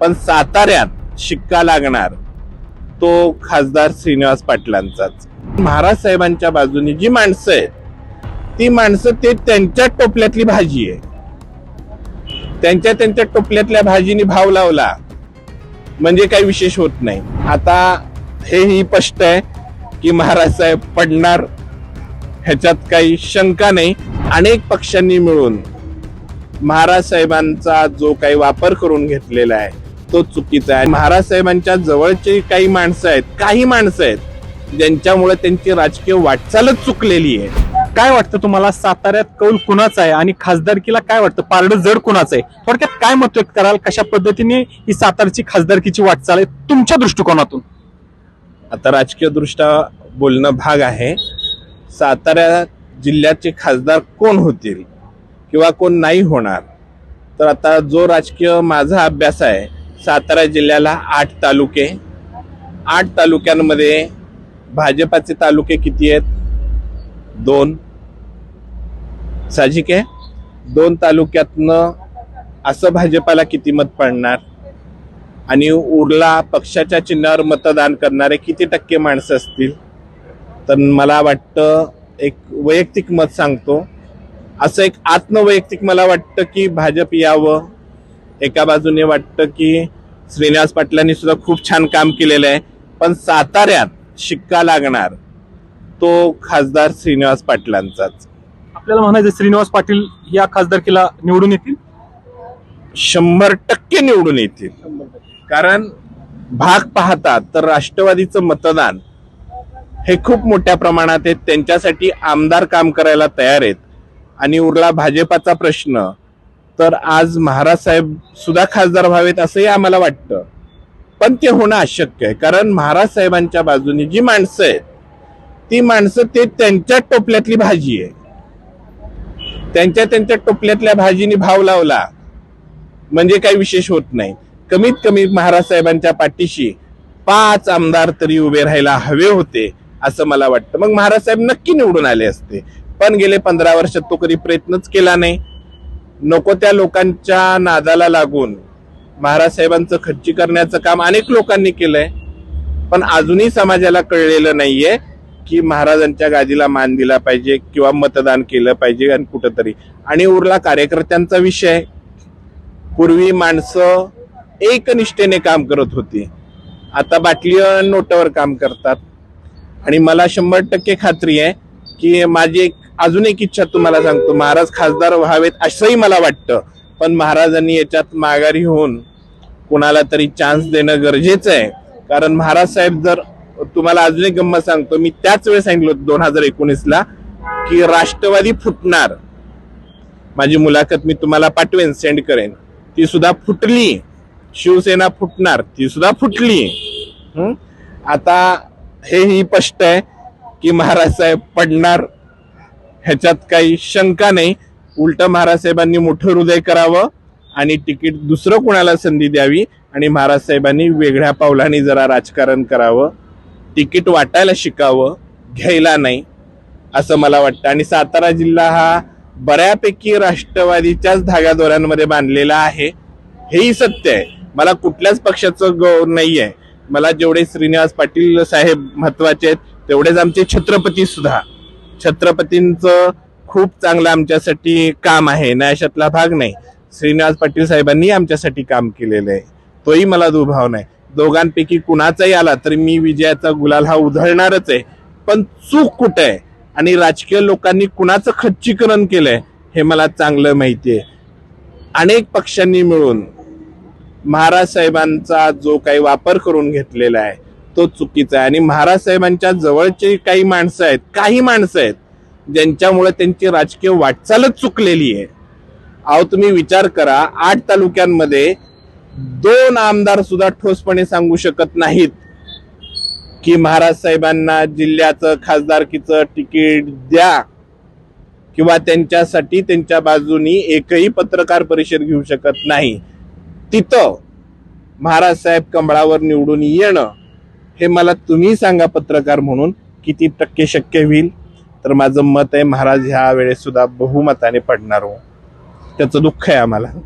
पण साताऱ्यात शिक्का लागणार तो खासदार श्रीनिवास पाटलांचाच. महाराज साहेबांच्या बाजूने जी माणसं आहेत ती माणसं ते त्यांच्या टोपल्यातली भाजी आहे. त्यांच्या त्यांच्या टोपल्यातल्या भाजीने भाव लावला म्हणजे काही विशेष होत नाही. आता हेही स्पष्ट आहे की महाराज साहेब पडणार ह्याच्यात काही शंका नाही. अनेक पक्षांनी मिळून महाराज साहेबांचा जो काही वापर करून घेतलेला आहे तो चुकीचा आहे. महाराज साहेबांच्या जवळचे काही माणसं आहेत काही माणसं आहेत ज्यांच्यामुळे त्यांची राजकीय वाटचालच चुकलेली आहे. काय वाटतं तुम्हाला? साताऱ्यात कौल कुणाचा आहे? आणि खासदारकीला काय वाटतं? पारडं जड कुणाचं आहे? थोडक्यात काय मत व्यक्त कराल? कशा पद्धतीने ही सातारची खासदारकीची वाटचाल आहे तुमच्या दृष्टिकोनातून? आता राजकीय दृष्ट्या बोलणं भाग आहे. सातारा जिल्ह्याचे खासदार कोण होतील किंवा कोण नाही होणार? तर आता जो राजकीय माझा अभ्यास आहे सातारा जिल्ह्याला आठ तालुके आठ तालुक्यांमध्ये भाजपाचे तालुके किती आहेत? दोन. साहजिक आहे दोन तालुक्यातनं असं भाजपाला किती मत पडणार? आणि उरला पक्षाच्या चिन्हावर मतदान करणारे किती टक्के माणसं असतील? तर मला वाटतं एक वैयक्तिक मत सांगतो. असं एक आत्मवैयक्तिक मला वाटतं की भाजप यावं. एका बाजूने वाटतं की श्रीनिवास पाटलांनी सुद्धा खूप छान काम केलेलं आहे. पण साताऱ्यात शिक्का लागणार तो खासदार श्रीनिवास पाटलांचाच. आपल्याला म्हणायचं श्रीनिवास पाटील या खासदारकीला निवडून येतील? शंभर टक्के निवडून येतील. कारण भाग पाहता तर राष्ट्रवादीचं मतदान हे खूप मोठ्या प्रमाणात आहे त्यांच्यासाठी आमदार काम करायला तयार आहेत. आणि उरला भाजपाचा प्रश्न तर आज महाराज साहेब सुद्धा खासदार व्हावेत असंही आम्हाला वाटतं. पण ते होणं अशक्य आहे. कारण महाराज साहेबांच्या बाजूने जी माणसं आहेत ती माणसं ते त्यांच्या टोपल्यातली भाजी आहे. त्यांच्या त्यांच्या टोपल्यातल्या भाजीने भाव लावला म्हणजे काही विशेष होत नाही. कमीत कमी महाराज साहेबांच्या पाठीशी पाच आमदार तरी उभे राहायला हवे होते असं मला वाटतं. मग महाराज साहेब नक्की निवडून आले असते. पण गेले पंधरा वर्षात तो कधी प्रयत्नच केला नाही. नको त्या लोकांच्या नादाला लागून महाराज साहेबांचं खच्ची करण्याचं काम अनेक लोकांनी केलंय. पण अजूनही समाजाला कळलेलं नाहीये की महाराजांच्या गादीला मान दिला पाहिजे किंवा मतदान केलं पाहिजे आणि कुठंतरी. आणि उरला कार्यकर्त्यांचा विषय. पूर्वी माणसं एकनिष्ठेने काम करत होती. आता बाटली नोटावर काम करतात. आणि मला शंभर टक्के खात्री आहे की माझी एक अजून एक इच्छा तुम्हाला सांगतो. महाराज खासदार व्हावेत असंही मला वाटतं. पण महाराजांनी याच्यात माघारी होऊन कुणाला तरी चान्स देणं गरजेचं आहे. कारण महाराज साहेब जर तुम्हाला अजून एक गंमत सांगतो. मी त्याच वेळेस सांगितलं होतं दोन हजार एकोणीसला की राष्ट्रवादी फुटणार. माझी मुलाखत मी तुम्हाला पाठवेन सेंड करेन. ती सुद्धा फुटली. शिवसेना फुटणार. ती सुद्धा फुटली. आता आता हेही स्पष्ट आहे की महाराज साहेब पडणार. ह्याच्यात काही शंका नाही. उलट महाराजसाहेबांनी मोठं हृदय करावं आणि तिकीट दुसरं कुणाला संधी द्यावी आणि महाराजसाहेबांनी वेगळ्या पावलाने जरा राजकारण करावं. तिकीट वाटायला शिकावं घ्यायला नाही असं मला वाटतं. आणि सातारा जिल्हा हा बऱ्यापैकी राष्ट्रवादीच्याच धाग्यादोऱ्यांमध्ये बांधलेला आहे. हेही सत्य आहे. मला कुठल्याच पक्षाचं गौर नाही आहे मला जेवढे श्रीनिवास पाटील साहेब महत्त्वाचे आहेत तेवढेच आमचे छत्रपती सुद्धा. छत्रपतींचं खूप चांगलं आमच्यासाठी काम आहे ना भाग नाही. श्रीनिवास पाटील साहेबांनी आमच्यासाठी काम केलेलं आहे. तोही मला दुभाव नाही दोघांपैकी कुणाचाही आला तरी मी विजयाचा गुलाल हा उधळणारच आहे. पण चूक कुठे आहे? आणि राजकीय लोकांनी कुणाचं खच्चीकरण केलंय हे मला चांगलं माहिती आहे. अनेक पक्षांनी मिळून महाराज साहेबांचा जो काही वापर करून घेतलेला आहे तो चुकीचा आहे. आणि महाराज साहेबांच्या जवळचे काही माणसं आहेत काही माणसं आहेत ज्यांच्यामुळे त्यांची राजकीय वाटचालच चुकलेली आहे. अहो तुम्ही विचार करा आठ तालुक्यांमध्ये दोन आमदार सुद्धा ठोसपणे सांगू शकत नाहीत की महाराज साहेबांना जिल्ह्याचं खासदारकीचं तिकीट द्या किंवा त्यांच्यासाठी त्यांच्या बाजूनी एकही पत्रकार परिषद घेऊ शकत नाही. तिथं महाराज साहेब कमळावर निवडून येणं हे मला तुम्ही सांगा पत्रकार म्हणून किती टक्के शक्य होईल? तर माझं मत आहे महाराज ह्या वेळेस सुद्धा बहुमताने पडणार हो. त्याचं दुःख आहे आम्हाला.